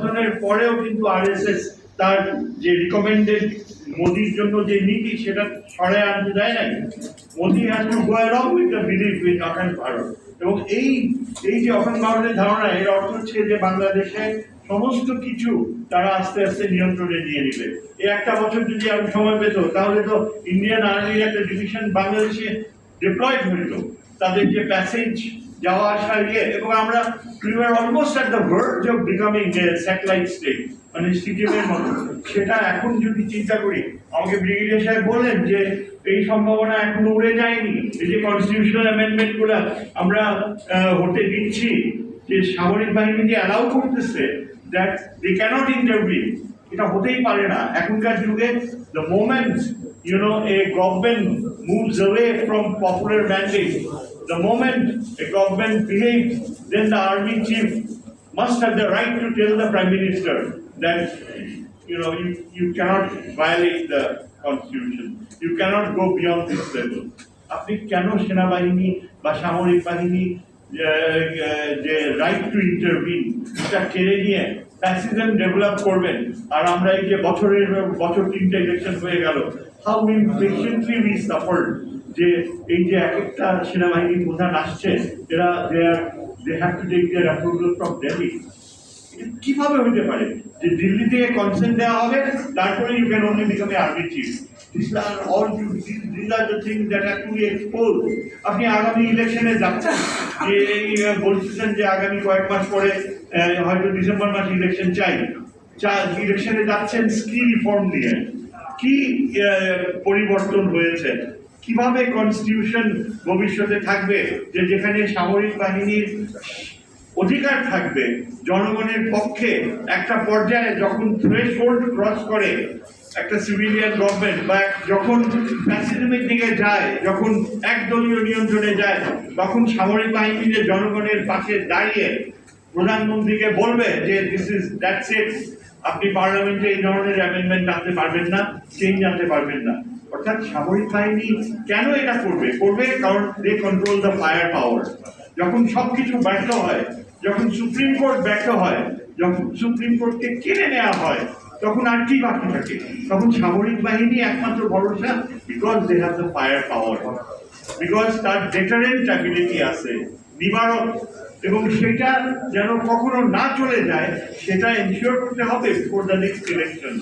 নির্বাচনের পরেও কিন্তু আরএসএস তার যে রিকমেন্ডেড মোদির জন্য যে নীতি, সেটা সরায় আনতে দেয় না Modi has to go with the with Bharat. এবং এই এই যে অখণ্ড ভারতের ধারণা, এর অর্থ হচ্ছে যে বাংলাদেশে সমস্ত কিছু তারা আস্তে আস্তে নিয়ন্ত্রণে নিয়ে নিবে। এই একটা বছর যদি আমি সময় পেত, তাহলে তো ইন্ডিয়ান আর্মির একটা ডিভিশন বাংলাদেশে ডিপ্লয়েড হইতো তাদের যে প্যাসেজ যাওয়া আসা ইয়ে এবং আমরা almost at the verge of becoming a satellite state মানে সিকিমের মতো। সেটা এখন যদি চিন্তা করি, আমাকে ব্রিগেডিয়ার সাহেব বললেন যে এই সম্ভাবনা এখনও উড়ে যায়নি। এই যে কনস্টিটিউশনাল অ্যামেন্ডমেন্টগুলো আমরা হতে দিচ্ছি, যে সামরিক বাহিনী যে অ্যালাউ করতেছে দ্যাট দে ক্যানট ইন্টারভিউ এটা হতেই পারে না। এখনকার যুগে the moment You know a government moves away from popular mandate the moment a government behaves, then the army chief must have the right to tell the prime minister that, you know, you, you cannot violate the constitution. You cannot go beyond this level. আপনি কেন সেনাবাহিনী বা সামরিক বাহিনী আহ, আহ, যে right two interview এটা কেড়ে নিয়ে ফ্যাসিজম ডেভেলপ করবেন। আর আমরা এই যে বছরের, বছর তিনটে ইলেকশন হয়ে গেল হাউ ইম্পেশেন্টলি উই সাফার যে, এই যে এক একটা সেনাবাহিনী প্রধান আসছে, এরা they are they have to take their approval from Delhi কীভাবে হতে পারে? যে দিল্লি থেকে কনসেন্ট দেওয়া হবে, তারপরে you can only become a army chief this are all this are the thing that have to be expose আপনি আগামী ইলেকশনে যাচ্ছেন, যে বলতেছেন যে আগামী কয়েক মাস পরে হয়তো ডিসেম্বর মাস ইলেকশন চাই। চা ইলেকশনে যাচ্ছেন স্কি রিফর্ম দিয়ে কি পরিবর্তন হয়েছে? কীভাবে কনস্টিটিউশন ভবিষ্যতে থাকবে? যে যেখানে সামরিক বাহিনীর অধিকার থাকবে জনগণের পক্ষে একটা পর্যায়ে যখন থ্রেশহোল্ড ক্রস করে একটা সিভিলিয়ান গভর্নমেন্ট বা যখন ফ্যাসিজমের দিকে যায়, যখন একদলীয় নিয়ন্ত্রণে যায়, তখন সামরিক বাহিনী যে জনগণের পাশে দাঁড়িয়ে প্রধানমন্ত্রীকে বলবে যে দিস ইজ দ্যাটস ইট আপনি পার্লামেন্টে এই ধরনের অ্যামেন্ডমেন্ট আনতে পারবেন না চেঞ্জ আনতে পারবেন না। অর্থাৎ সামরিক বাহিনী কেন এটা করবে? করবে কারণ they control the fire power যখন সবকিছু ব্যর্থ হয়, যখন সুপ্রিম কোর্ট ব্যর্থ হয়, যখন সুপ্রিম কোর্টকে কেড়ে নেওয়া হয়, তখন আর কি বাকি থাকে? তখন সামরিক বাহিনী একমাত্র ভরসা because they have the fire power because তার ডেটারেন্ট অ্যাবিলিটি আছে, নিবারক। এবং সেটা যেন কখনো না চলে যায়, সেটা এনশিওর করতে হবে ফর দ্য নেক্সট ইলেকশন